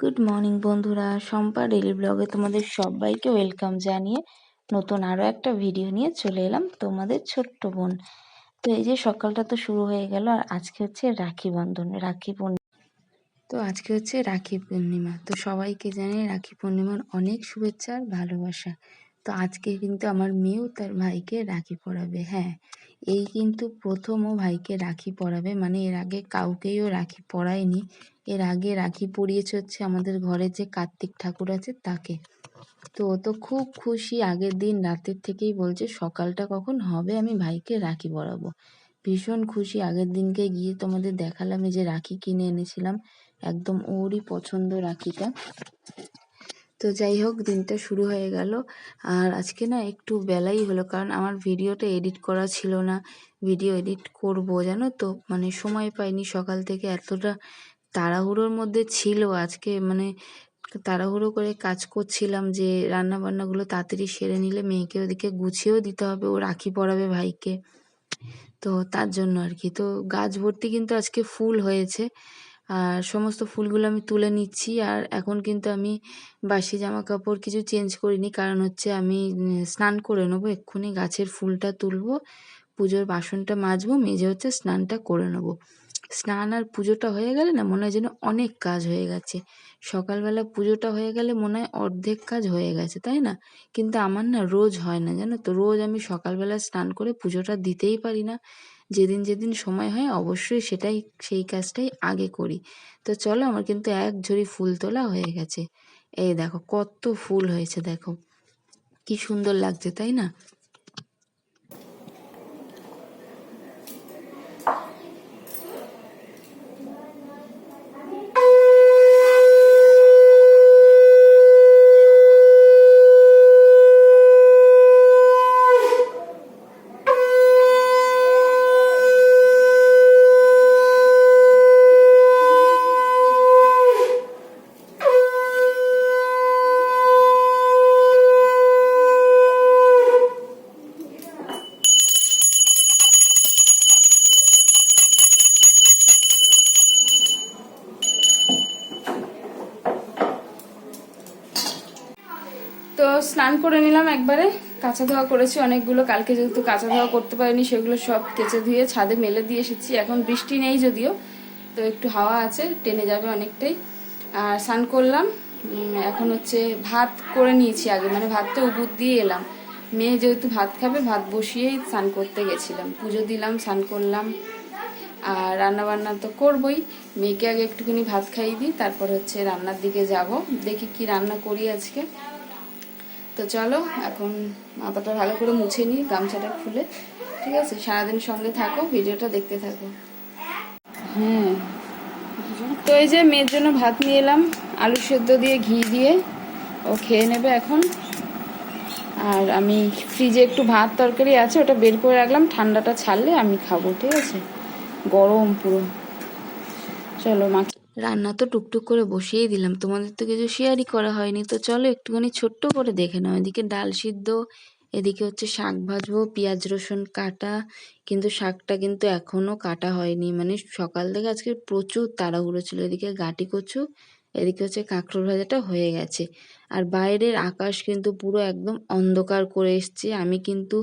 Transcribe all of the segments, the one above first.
Good morning বন্ধুরা। Shampa daily ব্লগে তোমাদের সবাইকে ওয়েলকাম জানিয়ে নতুন আরও একটা ভিডিও নিয়ে চলে এলাম তোমাদের ছোট্ট বোন। তো এই যে সকালটা তো শুরু হয়ে গেল, আর আজকে হচ্ছে রাখি বন্ধন, রাখি পূর্ণিমা। তো আজকে হচ্ছে রাখি পূর্ণিমা। তো সবাইকে জানিয়ে রাখি পূর্ণিমার অনেক শুভেচ্ছা আর ভালোবাসা। তো আজকে কিন্তু আমার মেয়েও তার ভাইকে রাখি পরাবে হ্যাঁ। এই কিন্তু প্রথম ও ভাইকে রাখি পরাবে মানে এর আগে কাউকেই ও রাখি পরায়নি। এর আগে রাখি পরিয়েছে হচ্ছে আমাদের ঘরে যে কার্তিক ঠাকুর আছে তাকে। তো ও তো খুব খুশি, আগের দিন রাতের থেকেই বলছে, সকালটা কখন হবে আমি ভাইকে রাখি পরাবো। ভীষণ খুশি, আগের দিনকে গিয়ে তোমাদের দেখালাম যে রাখি কিনে এনেছিলাম, একদম ওরই পছন্দ রাখিটা। তো যাই হোক, দিনটা শুরু হয়ে গেল। আর আজকে না একটু বেলাই হলো, কারণ আমার ভিডিওটা এডিট করা ছিল না। ভিডিও এডিট করব, জানো তো? মানে সময় পাইনি সকাল থেকে, এতটা তাড়াহুড়োর মধ্যে ছিল আজকে। মানে তাড়াহুড়ো করে কাজ করছিলাম যে রান্না বান্নাগুলো তাড়াতাড়ি সেরে নিলে মেয়েকে ওদিকে গুছিয়েও দিতে হবে, ও রাখি পরাবে ভাইকে। তো তার জন্য আর কি। তো গাছ ভর্তি কিন্তু আজকে ফুল হয়েছে। আর সমস্ত ফুলগুলো আমি তুলে নিচ্ছি। আর এখন কিন্তু আমি বাসি জামা কাপড় কিছু চেঞ্জ করিনি। কারণ হচ্ছে আমি স্নান করে নেব, এক্ষুনি গাছের ফুলটা তুলবো, পুজোর বাসনটা মাজবো, মেজে হচ্ছে স্নানটা করে নেব। স্নান আর পুজোটা হয়ে গেলে না, মনে হয় যেন অনেক কাজ হয়ে গেছে। সকালবেলা পুজোটা হয়ে গেলে মনে হয় অর্ধেক কাজ হয়ে গেছে, তাই না? কিন্তু আমার না রোজ হয় না, জানো তো? রোজ আমি সকালবেলা স্নান করে পুজোটা দিতেই পারি না। যেদিন যেদিন সময় হয় অবশ্যই সেটাই, সেই কাজটাই আগে করি। তো চলো আমার কিন্তু এক ঝুড়ি ফুল তোলা হয়ে গেছে। এই দেখো কত ফুল হয়েছে দেখো। কি সুন্দর লাগছে, তাই না তো স্নান করে নিলাম একবারে। কাঁচা ধোয়া করেছি অনেকগুলো। কালকে যেহেতু কাঁচা ধোয়া করতে পারিনি, সেগুলো সব কেচে ধুয়ে ছাদে মেলে দিয়ে এসেছি। এখন বৃষ্টি নেই যদিও, তো একটু হাওয়া আছে, টেনে যাবে অনেকটাই। আর স্নান করলাম এখন হচ্ছে ভাত করে নিয়েছি আগে মানে ভাতটা উপুর দিয়ে এলাম। মেয়ে যেহেতু ভাত খাবে, ভাত বসিয়েই স্নান করতে গেছিলাম। পুজো দিলাম, স্নান করলাম। আর রান্না বান্না তো করবই। মেয়েকে আগে একটুখানি ভাত খাইয়ে দিই, তারপর হচ্ছে রান্নার দিকে যাব। দেখি কি রান্না করি আজকে। তো চলো, এখন মাথাটা ভালো করে মুছে নিই, গামছাটা খুলে। ঠিক আছে? সারাদিন সঙ্গে থাকো, ভিডিওটা দেখতে থাকো। হ্যাঁ তো এই যে মেয়ের জন্য ভাত নিয়ে এলাম, আলু সেদ্ধ দিয়ে ঘি দিয়ে। ও খেয়ে নেবে এখন। আর আমি ফ্রিজে একটু ভাত তরকারি আছে, ওটা বের করে রাখলাম, ঠান্ডাটা ছাড়লে আমি খাব, ঠিক আছে? গরম পুরো। চলো, মা রান্না তো টুকটুক করে বসিয়েই দিলাম। তোমাদের তো কিছু শেয়ারই করা হয়নি। তো চলো একটুখানি ছোট্ট করে দেখে নাও। এদিকে ডাল সিদ্ধ, এদিকে হচ্ছে শাক ভাজবো, পেঁয়াজ, রসুন কাটা। কিন্তু শাকটা কিন্তু এখনও কাটা হয়নি। মানে সকাল থেকে আজকে প্রচুর তাড়াহুড়ো ছিল। এদিকে গাটি কচু, এদিকে হচ্ছে কাঁকরোল ভাজাটা হয়ে গেছে। আর বাইরের আকাশ কিন্তু পুরো একদম অন্ধকার করে এসছে। আমি কিন্তু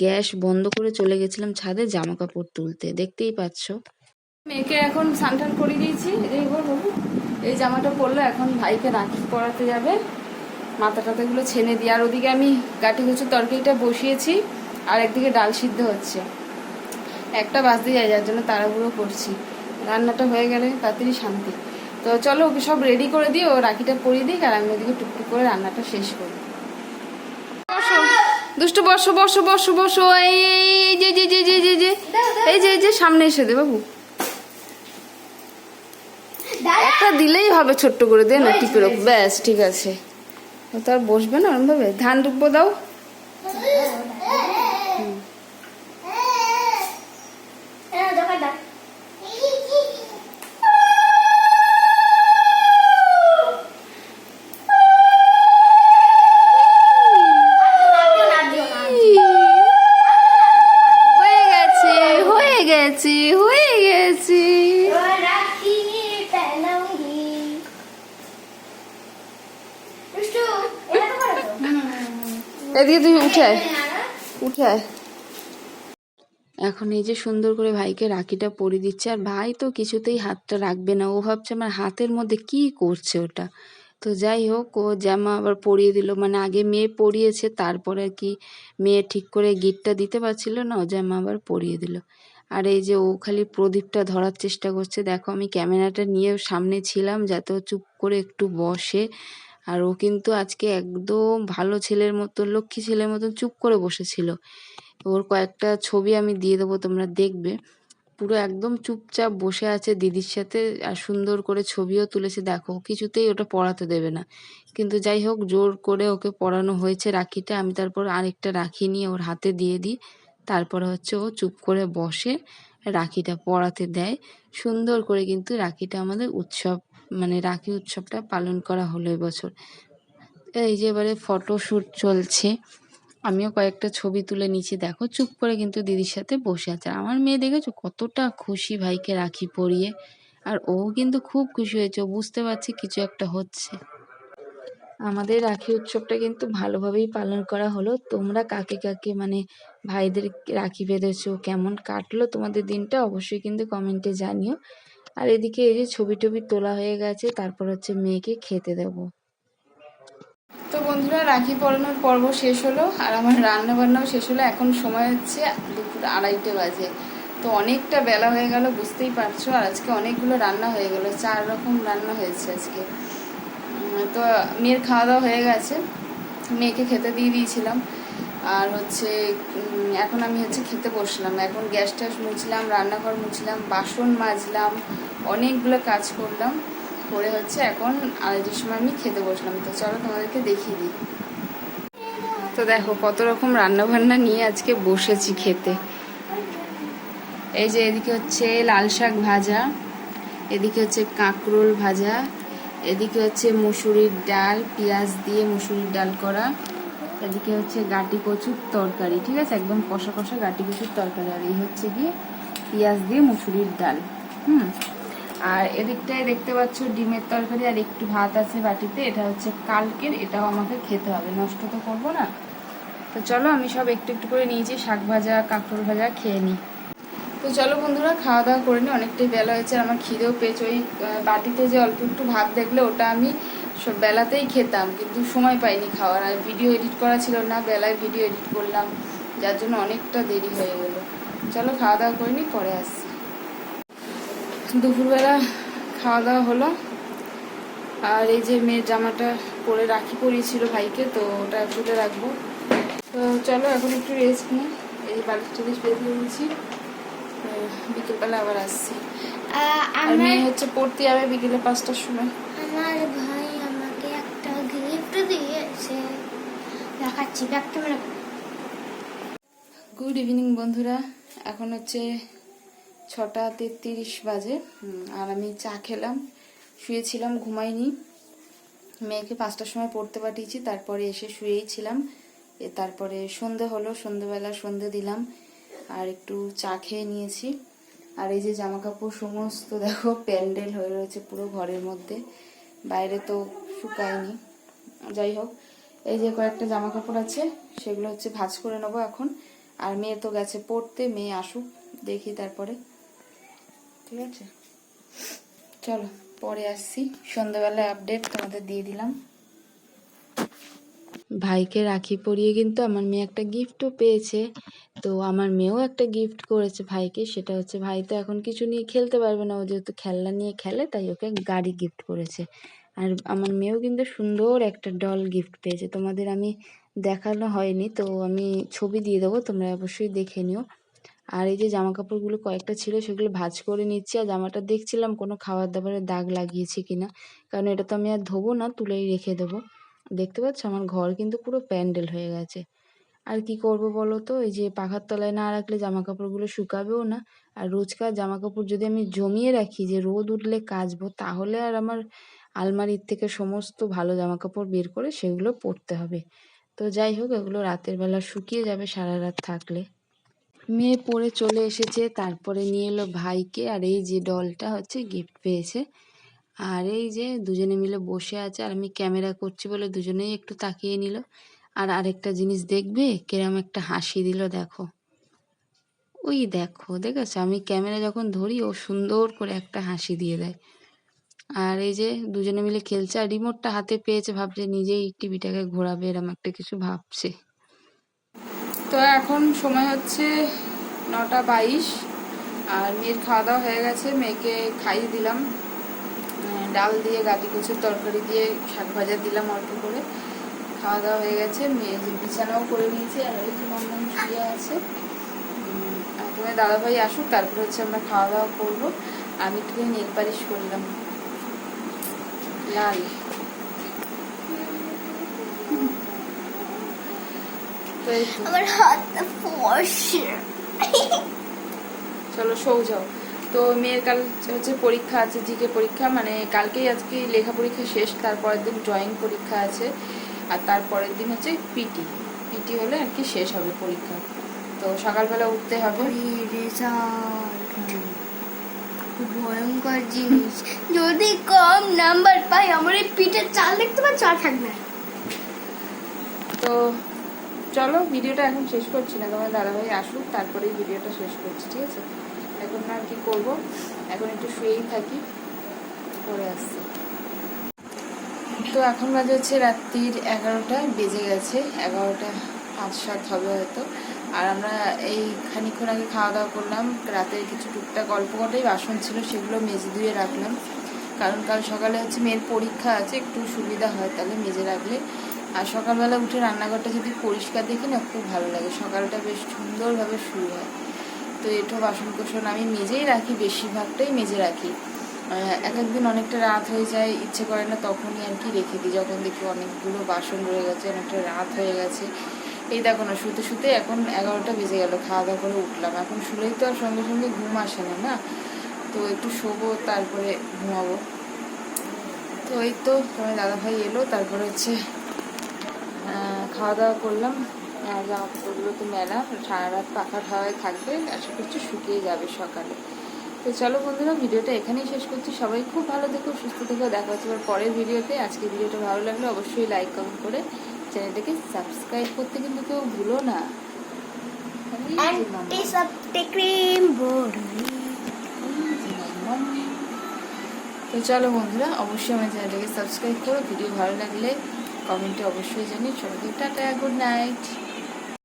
গ্যাস বন্ধ করে চলে গেছিলাম ছাদে জামা কাপড় তুলতে। দেখতেই পাচ্ছ? মেয়েকে এখন স্নান টান করে দিয়েছি এই বল বাবু এই জামাটা পরলো এখন ভাইকে রাখি পরাতে যাবে মাথা টাথাগুলো ছেনে দিই আর ওদিকে আমি গাটি গুছু তরকারিটা বসিয়েছি আর একদিকে ডাল সিদ্ধ হচ্ছে একটা বাজতে যায় যার জন্য তাড়াহুড়ো করছি রান্নাটা হয়ে গেলে তাড়াতাড়ি শান্তি তো চলো ওকে সব রেডি করে দিই ও রাখিটা পরিয়ে দিই আর আমি ওদিকে টুকটুক করে রান্নাটা শেষ করি দুষ্টু বসো বসো বসো বসো এই যে যে যে যে যে এই যে এই যে সামনে এসে দে বাবু একটা দিলেই হবে ছোট্ট করে দে না টিপে রাখ। ব্যাস ঠিক আছে। ও তো আর বসবে না ওরম ভাবে। ধান ডুববো দাও। এখন এই যে সুন্দর করে ভাইকে রাখিটা পরিয়ে দিচ্ছে, আর ভাই তো কিছুতেই হাতটা রাখবে না। ও ভাবছে, আমার হাতের মধ্যে কি করছে ওটা? তো যাই হোক, ও জামা আবার পরিয়ে দিল। মানে আগে মেয়ে পরিয়েছে, তারপরে আর কি মেয়ে ঠিক করে গিটটা দিতে পারছিল না, ও জামা আবার পরিয়ে দিল। আর এই যে ও খালি প্রদীপটা ধরার চেষ্টা করছে। দেখো, আমি ক্যামেরাটা নিয়ে সামনে ছিলাম, যাতে ও চুপ করে একটু বসে। আর ও কিন্তু আজকে একদম ভালো ছেলের মতো, লক্ষ্মী ছেলের মতো চুপ করে বসেছিল। ওর কয়েকটা ছবি আমি দিয়ে দেবো, তোমরা দেখবে। পুরো একদম চুপচাপ বসে আছে দিদির সাথে আর সুন্দর করে ছবিও তুলেছে। দেখো কিছুতেই ওটা পড়াতে দেবে না। কিন্তু যাই হোক, জোর করে ওকে পড়ানো হয়েছে রাখিটা। আমি তারপর আরেকটা রাখি নিয়ে ওর হাতে দিয়ে দিই। তারপরে হচ্ছে ও চুপ করে বসে রাখিটা পড়াতে দেয়। সুন্দর করে কিন্তু রাখিটা আমাদের উৎসব মানে রাখি উৎসবটা পালন করা হলো এবছর এই যে এবারে ফটোশ্যুট চলছে, আমিও কয়েকটা ছবি তুলে নিচ্ছি। দেখো, চুপ করে কিন্তু দিদির সাথে বসে আছে। আমার মেয়ে দেখেছ কতটা খুশি ভাইকে রাখি পরিয়ে। আর ও কিন্তু খুব খুশি হয়েছে বুঝতে পারছে কিছু একটা হচ্ছে। আমাদের রাখি উৎসবটা কিন্তু ভালোভাবেই পালন করা হলো। তোমরা কাকে কাকে মানে ভাইদের রাখি বেঁধেছো, কেমন কাটলো তোমাদের দিনটা অবশ্যই কিন্তু কমেন্টে জানিও। আর এদিকে এই যে ছবি টবি তোলা হয়ে গেছে, তারপর হচ্ছে মেয়েকে খেতে দেবো। তো বন্ধুরা, রাখি পরানোর পর্ব শেষ হলো, আর আমার রান্না বান্নাও শেষ হলো। এখন সময় হচ্ছে দুপুর আড়াইটে বাজে। তো অনেকটা বেলা হয়ে গেল, বুঝতেই পারছ, আর আজকে অনেকগুলো রান্না হয়ে গেল, চার রকম রান্না হয়েছে আজকে। তো মেয়ের খাওয়া দাওয়া হয়ে গেছে, মেয়েকে খেতে দিয়ে দিয়েছিলাম। আর হচ্ছে এখন আমি হচ্ছে খেতে বসলাম। এখন গ্যাস ট্যাস মুছলাম, রান্নাঘর মুছলাম, বাসন মাজলাম, অনেকগুলো কাজ করলাম। করে হচ্ছে এখন আড়াইটার সময় আমি খেতে বসলাম। তো চলো তোমাদেরকে দেখিয়ে দিই। তো দেখো, কত রকম রান্না বান্না নিয়ে আজকে বসেছি খেতে। এই যে এদিকে হচ্ছে লাল শাক ভাজা, এদিকে হচ্ছে কাঁকরোল ভাজা, এদিকে হচ্ছে মুসুরির ডাল, পেঁয়াজ দিয়ে মুসুরির ডাল করা। এদিকে হচ্ছে গাটি কচুর তরকারি, ঠিক আছে? একদম কষা কষা গাটি কচুর তরকারি। আর এই হচ্ছে গিয়ে পেঁয়াজ দিয়ে মুসুরির ডাল, হুম? আর এদিকটায় দেখতে পাচ্ছ ডিমের তরকারি, আর একটু ভাত আছে বাটিতে। এটা হচ্ছে কালকের, এটাও আমাকে খেতে হবে, নষ্ট তো করব না। তো চলো, আমি সব একটু একটু করে নিয়েছি, শাক ভাজা, কাঁকরোল ভাজা খেয়ে নিই। তো চলো বন্ধুরা, খাওয়া দাওয়া করে নিই অনেকটাই বেলা হয়েছে আমার খিদেও পেয়েছে। ওই বাটিতে যে অল্প একটু ভাত দেখলে, ওটা আমি সব বেলাতেই খেতাম কিন্তু সময় পাইনি খাওয়ার। আর ভিডিও এডিট করা ছিল না বেলায় ভিডিও এডিট করলাম যার জন্য অনেকটা দেরি হয়ে গেল। চলো খাওয়া দাওয়া করে নিই পরে আসছি। দুপুরবেলা খাওয়া দাওয়া হলো। আর এই যে মেয়ের জামাটা পরে রাখি পরিয়েছিল ভাইকে তো ওটা তুলে রাখব। তো চলো এখন একটু রেস্ট নিই। এই যে বালিশ টালিশ বেঁধে দিয়েছি বিকেলবেলা আবার আসছি। আর মেয়ে হচ্ছে পড়তে যাবে বিকেলে পাঁচটার সময়। আমার ক্যামেরা গুড ইভিনিং বন্ধুরা। এখন হচ্ছে ছটা তেত্রিশ বাজে আর আমি চা খেলাম, শুয়েছিলাম, ঘুমাইনি। মেয়েকে পাঁচটার সময় পড়তে পাঠিয়েছি, তারপরে এসে শুয়েই ছিলাম। তারপরে সন্ধে হলো, সন্ধেবেলা সন্ধে দিলাম, আর একটু চা খেয়ে নিয়েছি। আর এই যে জামা কাপড় সমস্ত, দেখো, প্যান্ডেল হয়ে রয়েছে পুরো ঘরের মধ্যে। বাইরে তো শুকায়নি। যাই হোক এই যে কয়েকটা জামা কাপড় আছে, সেগুলো হচ্ছে ভাঁজ করে নেব এখন। আর মেয়ে তো গেছে পড়তে, মেয়ে আসুক, দেখি তারপরে। ঠিক আছে? চলো, পরে আসছি। সন্ধ্যাবেলায় আপডেট তোমাদের দিয়ে দিলাম। ভাইকে রাখি পরিয়ে কিন্তু আমার মেয়ে একটা গিফটও পেয়েছে। তো আমার মেয়েও একটা গিফট করেছে ভাইকে, সেটা হচ্ছে ভাই তো এখন কিছু নিয়ে খেলতে পারবে না। ও যেহেতু খেলনা নিয়ে খেলে, তাই ওকে গাড়ি গিফট করেছে। আর আমার মেয়েও কিন্তু সুন্দর একটা ডল গিফট পেয়েছে। তোমাদের আমি দেখানো হয়নি, তো আমি ছবি দিয়ে দেবো, তোমরা অবশ্যই দেখে নিও। আর এই যে জামা কাপড়গুলো কয়েকটা ছিল, সেগুলো ভাজ করে নিচ্ছি। আর জামাটা দেখছিলাম কোনো খাবার দাবারের দাগ লাগিয়েছি কিনা। কারণ এটা তো আমি আর ধোবো না, তুলেই রেখে দেবো। দেখতে পাচ্ছ? আমার ঘর কিন্তু পুরো প্যান্ডেল হয়ে গেছে। আর কি করব বলো তো? এই যে পাখার তলায় না রাখলে জামা কাপড়গুলো শুকাবেও না। আর রোজকার জামা কাপড় যদি আমি জমিয়ে রাখি, যে রোদ উঠলে কাচবো, তাহলে আর আমার আলমারির থেকে সমস্ত ভালো জামা কাপড় বের করে সেগুলো পরতে হবে। তো যাই হোক, এগুলো রাতের বেলা শুকিয়ে যাবে সারা রাত থাকলে। মেয়ে পড়ে চলে এসেছে, তারপরে নিয়ে এলো ভাইকে। আর এই যে ডলটা হচ্ছে গিফট পেয়েছে। আর এই যে দুজনে মিলে বসে আছে, আর আমি ক্যামেরা করছি বলে দুজনেই একটু তাকিয়ে নিল। আর আরেকটা জিনিস দেখবে, কিরম একটা হাসি দিল, দেখো। ওই দেখো, দেখেছ? আমি ক্যামেরা যখন ধরি, ও সুন্দর করে একটা হাসি দিয়ে দেয়। আর এই যে দুজনে মিলে খেলছে আর রিমোটটা হাতে পেয়েছে, ভাবছে নিজেই টিভিটাকে ঘোরাবে, এরম একটা কিছু ভাবছে। তো এখন সময় হচ্ছে নটা বাইশ আর মেয়ের খাওয়া দাওয়া হয়ে গেছে, মেয়েকে খাইয়ে দিলাম। ডাল দিয়ে গাটি কুচুর তরকারি দিয়ে শাক ভাজা দিলাম অল্প করে। খাওয়া দাওয়া হয়ে গেছে, মেয়ে যে বিছানাও করে নিয়েছে আর ওই মমন শুয়ে আছে। তোমার দাদাভাই আসুক, তারপর হচ্ছে আমরা খাওয়া দাওয়া করব। আমি একটু নেল পালিশ করলাম লাল। আমার হাতটা ফর্সে। চলো শৌ যাও। তো মেয়ের কাল হচ্ছে পরীক্ষা আছে জিকে পরীক্ষা। মানে কালকেই আজকে লেখা পরীক্ষা শেষ তারপরের দিন ড্রয়িং পরীক্ষা আছে আর তারপরের দিন হচ্ছে পিটি পিটি হলে আর কি শেষ হবে পরীক্ষা। তো সকালবেলা উঠতে হবে। ভয়ঙ্কর জিনিস। যদি কম নাম্বার পাই, আমার এই পিঠের চাল দেখতে পাচ্ছ? আর থাকবে। তো চলো, ভিডিওটা এখন শেষ করছি না। তোমার দাদাভাই আসুক, তারপরেই ভিডিওটা শেষ করছি, ঠিক আছে? এখন আর কি করব? এখন একটু শুয়েই থাকি, পরে আসছি। তো এখন বাজে হচ্ছে রাত্রির এগারোটা, বেজে গেছে এগারোটা পাঁচ সাত হবে হয়তো। আর আমরা এই খানিক্ষণ আগে খাওয়া দাওয়া করলাম। রাতের কিছু টুকটাক অল্প কটাই বাসন ছিল, সেগুলো মেজে ধুয়ে রাখলাম। কারণ কাল সকালে হচ্ছে মেয়ের পরীক্ষা আছে, একটু সুবিধা হয় তাহলে মেজে রাখলে। আর সকালবেলা উঠে রান্নাঘরটা যদি পরিষ্কার দেখি না, খুব ভালো লাগে। সকালটা বেশ সুন্দরভাবে শুরু হয়। তো এটো বাসন আমি মেজেই রাখি, বেশিরভাগটাই মেজে রাখি। এক একদিন অনেকটা রাত হয়ে যায়, ইচ্ছে করে না তখনই আর কি রেখে দিই। যখন দেখি অনেকগুলো বাসন রয়ে গেছে, অনেকটা রাত হয়ে গেছে এই দেখো না, শুতে শুতে এখন এগারোটা বেজে গেল, খাওয়া দাওয়া করে উঠলাম। এখন শুলেই তো আর সঙ্গে সঙ্গে ঘুম আসে না না? তো একটু শোবো, তারপরে ঘুমাবো। তো এই তো, তোমার দাদাভাই এলো, তারপরে হচ্ছে খাওয়া দাওয়া করলাম। জামা কাপড়গুলো তো মেলা, সারা রাত পাখা খাওয়ায় থাকবে, আশা করছি শুকিয়ে যাবে সকালে। তো চলো বন্ধুরা, ভিডিওটা এখানেই শেষ করছি। সবাই খুব ভালো থেকো, সুস্থ থেকো, দেখা হচ্ছে এবার পরের ভিডিওতে। আজকে ভিডিওটা ভালো লাগলে অবশ্যই লাইক কমেন্ট করে চ্যানেলটাকে সাবস্ক্রাইব করতে কিন্তু কেউ ভুলো না। তো চলো বন্ধুরা অবশ্যই আমার চ্যানেলটাকে সাবস্ক্রাইব করো। ভিডিও ভালো লাগলে কমেন্টে অবশ্যই জানি সবাইকে টাটা গুড নাইট